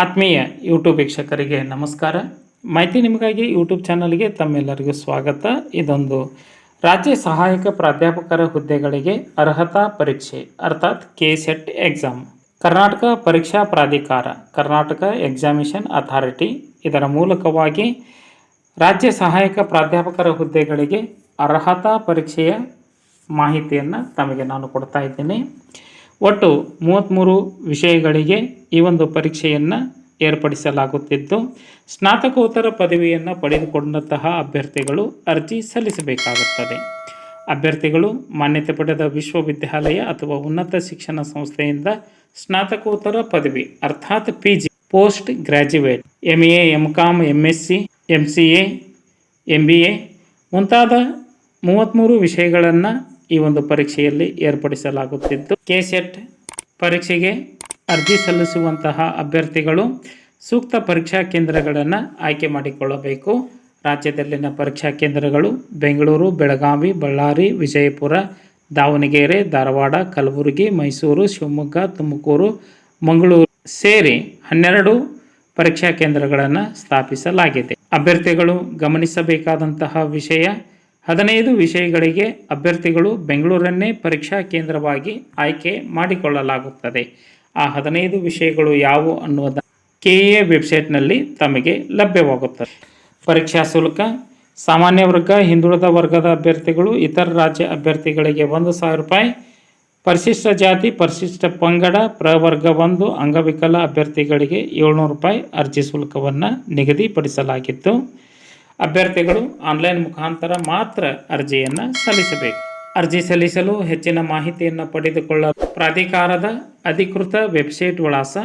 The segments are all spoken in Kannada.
ಆತ್ಮೀಯ ಯೂಟ್ಯೂಬ್ ವೀಕ್ಷಕರಿಗೆ ನಮಸ್ಕಾರ. ಮಾಹಿತಿ ನಿಮಗಾಗಿ ಯೂಟ್ಯೂಬ್ ಚಾನಲ್ಗೆ ತಮ್ಮೆಲ್ಲರಿಗೂ ಸ್ವಾಗತ. ಇದೊಂದು ರಾಜ್ಯ ಸಹಾಯಕ ಪ್ರಾಧ್ಯಾಪಕರ ಹುದ್ದೆಗಳಿಗೆ ಅರ್ಹತಾ ಪರೀಕ್ಷೆ, ಅರ್ಥಾತ್ ಕೆ ಸೆಟ್ ಎಕ್ಸಾಮ್ ಕರ್ನಾಟಕ ಪರೀಕ್ಷಾ ಪ್ರಾಧಿಕಾರ, ಕರ್ನಾಟಕ ಎಕ್ಸಾಮಿಷನ್ ಅಥಾರಿಟಿ ಇದರ ಮೂಲಕವಾಗಿ ರಾಜ್ಯ ಸಹಾಯಕ ಪ್ರಾಧ್ಯಾಪಕರ ಹುದ್ದೆಗಳಿಗೆ ಅರ್ಹತಾ ಪರೀಕ್ಷೆಯ ಮಾಹಿತಿಯನ್ನು ತಮಗೆ ನಾನು ಕೊಡ್ತಾ ಇದ್ದೀನಿ. ಒಟ್ಟು ಮೂವತ್ತ್ಮೂರು ವಿಷಯಗಳಿಗೆ ಈ ಒಂದು ಪರೀಕ್ಷೆಯನ್ನು ಏರ್ಪಡಿಸಲಾಗುತ್ತಿದ್ದು, ಸ್ನಾತಕೋತ್ತರ ಪದವಿಯನ್ನು ಪಡೆದುಕೊಂಡಂತಹ ಅಭ್ಯರ್ಥಿಗಳು ಅರ್ಜಿ ಸಲ್ಲಿಸಬೇಕಾಗುತ್ತದೆ. ಅಭ್ಯರ್ಥಿಗಳು ಮಾನ್ಯತೆ ಪಡೆದ ವಿಶ್ವವಿದ್ಯಾಲಯ ಅಥವಾ ಉನ್ನತ ಶಿಕ್ಷಣ ಸಂಸ್ಥೆಯಿಂದ ಸ್ನಾತಕೋತ್ತರ ಪದವಿ, ಅರ್ಥಾತ್ P G post graduate M A M com M S C M C A M B A ಮುಂತಾದ ಮೂವತ್ತ್ಮೂರು ವಿಷಯಗಳನ್ನು ಈ ಒಂದು ಪರೀಕ್ಷೆಯಲ್ಲಿ ಏರ್ಪಡಿಸಲಾಗುತ್ತಿದ್ದು, ಕೆಸೆಟ್ ಪರೀಕ್ಷೆಗೆ ಅರ್ಜಿ ಸಲ್ಲಿಸುವಂತಹ ಅಭ್ಯರ್ಥಿಗಳು ಸೂಕ್ತ ಪರೀಕ್ಷಾ ಕೇಂದ್ರಗಳನ್ನು ಆಯ್ಕೆ ಮಾಡಿಕೊಳ್ಳಬೇಕು. ರಾಜ್ಯದಲ್ಲಿನ ಪರೀಕ್ಷಾ ಕೇಂದ್ರಗಳು ಬೆಂಗಳೂರು, ಬೆಳಗಾವಿ, ಬಳ್ಳಾರಿ, ವಿಜಯಪುರ, ದಾವಣಗೆರೆ, ಧಾರವಾಡ, ಕಲಬುರಗಿ, ಮೈಸೂರು, ಶಿವಮೊಗ್ಗ, ತುಮಕೂರು, ಮಂಗಳೂರು ಸೇರಿ ಹನ್ನೆರಡು ಪರೀಕ್ಷಾ ಕೇಂದ್ರಗಳನ್ನು ಸ್ಥಾಪಿಸಲಾಗಿದೆ. ಅಭ್ಯರ್ಥಿಗಳು ಗಮನಿಸಬೇಕಾದಂತಹ ವಿಷಯ ಹದಿನೈದು ವಿಷಯಗಳಿಗೆ ಅಭ್ಯರ್ಥಿಗಳು ಬೆಂಗಳೂರನ್ನೇ ಪರೀಕ್ಷಾ ಕೇಂದ್ರವಾಗಿ ಆಯ್ಕೆ ಮಾಡಿಕೊಳ್ಳಲಾಗುತ್ತದೆ. ಆ ಹದಿನೈದು ವಿಷಯಗಳು ಯಾವುವು ಅನ್ನುವುದ ಎ ವೆಬ್ಸೈಟ್ನಲ್ಲಿ ತಮಗೆ ಲಭ್ಯವಾಗುತ್ತದೆ. ಪರೀಕ್ಷಾ ಶುಲ್ಕ, ಸಾಮಾನ್ಯ ವರ್ಗ, ಹಿಂದುಳಿದ ವರ್ಗದ ಅಭ್ಯರ್ಥಿಗಳು, ಇತರ ರಾಜ್ಯ ಅಭ್ಯರ್ಥಿಗಳಿಗೆ ಒಂದು ಸಾವಿರ ರೂಪಾಯಿ, ಪರಿಶಿಷ್ಟ ಜಾತಿ, ಪರಿಶಿಷ್ಟ ಪಂಗಡ, ಪ್ರವರ್ಗ ಒಂದು, ಅಂಗವಿಕಲ ಅಭ್ಯರ್ಥಿಗಳಿಗೆ ಏಳ್ನೂರು ರೂಪಾಯಿ ಅರ್ಜಿ ಶುಲ್ಕವನ್ನು ನಿಗದಿಪಡಿಸಲಾಗಿತ್ತು. ಅಭ್ಯರ್ಥಿಗಳು ಆನ್ಲೈನ್ ಮುಖಾಂತರ ಮಾತ್ರ ಅರ್ಜಿಯನ್ನು ಸಲ್ಲಿಸಬೇಕು. ಅರ್ಜಿ ಸಲ್ಲಿಸಲು ಹೆಚ್ಚಿನ ಮಾಹಿತಿಯನ್ನು ಪಡೆದುಕೊಳ್ಳಲು ಪ್ರಾಧಿಕಾರದ ಅಧಿಕೃತ ವೆಬ್ಸೈಟ್ ವಿಳಾಸ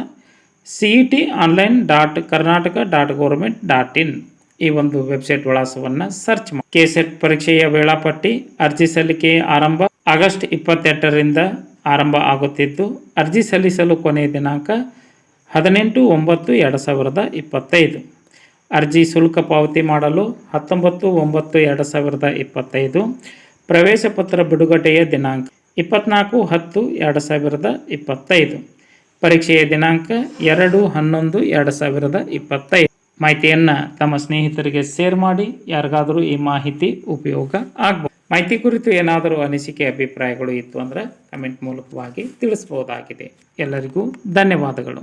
C E T online dot Karnataka dot government dot in ಈ ಒಂದು ವೆಬ್ಸೈಟ್ ವಿಳಾಸವನ್ನು ಸರ್ಚ್ ಮಾಡಿ ಕೆ ಸೆಟ್ ಪರೀಕ್ಷೆಯ ವೇಳಾಪಟ್ಟಿ, ಅರ್ಜಿ ಸಲ್ಲಿಕೆ ಆರಂಭ ಆಗಸ್ಟ್ ಇಪ್ಪತ್ತೆಂಟರಿಂದ ಆರಂಭ ಆಗುತ್ತಿದ್ದು, ಅರ್ಜಿ ಸಲ್ಲಿಸಲು ಕೊನೆಯ ದಿನಾಂಕ ಹದಿನೆಂಟು ಒಂಬತ್ತು ಎರಡು ಸಾವಿರದ ಇಪ್ಪತ್ತೈದು. ಅರ್ಜಿ ಶುಲ್ಕ ಪಾವತಿ ಮಾಡಲು ಹತ್ತೊಂಬತ್ತು ಒಂಬತ್ತು ಎರಡು ಸಾವಿರದ ಇಪ್ಪತ್ತೈದು. ಪ್ರವೇಶ ಪತ್ರ ಬಿಡುಗಡೆಯ ದಿನಾಂಕ ಇಪ್ಪತ್ನಾಲ್ಕು ಹತ್ತು ಎರಡು ಸಾವಿರದ ಇಪ್ಪತ್ತೈದು. ಪರೀಕ್ಷೆಯ ದಿನಾಂಕ ಎರಡು ಹನ್ನೊಂದು ಎರಡು ಸಾವಿರದ ಇಪ್ಪತ್ತೈದು. ಮಾಹಿತಿಯನ್ನು ತಮ್ಮ ಸ್ನೇಹಿತರಿಗೆ ಶೇರ್ ಮಾಡಿ, ಯಾರಿಗಾದರೂ ಈ ಮಾಹಿತಿ ಉಪಯೋಗ ಆಗ್ಬೋದು ಮಾಹಿತಿ ಕುರಿತು ಏನಾದರೂ ಅನಿಸಿಕೆ, ಅಭಿಪ್ರಾಯಗಳು ಇತ್ತು ಅಂದರೆ ಕಮೆಂಟ್ ಮೂಲಕವಾಗಿ ತಿಳಿಸ್ಬೋದಾಗಿದೆ. ಎಲ್ಲರಿಗೂ ಧನ್ಯವಾದಗಳು.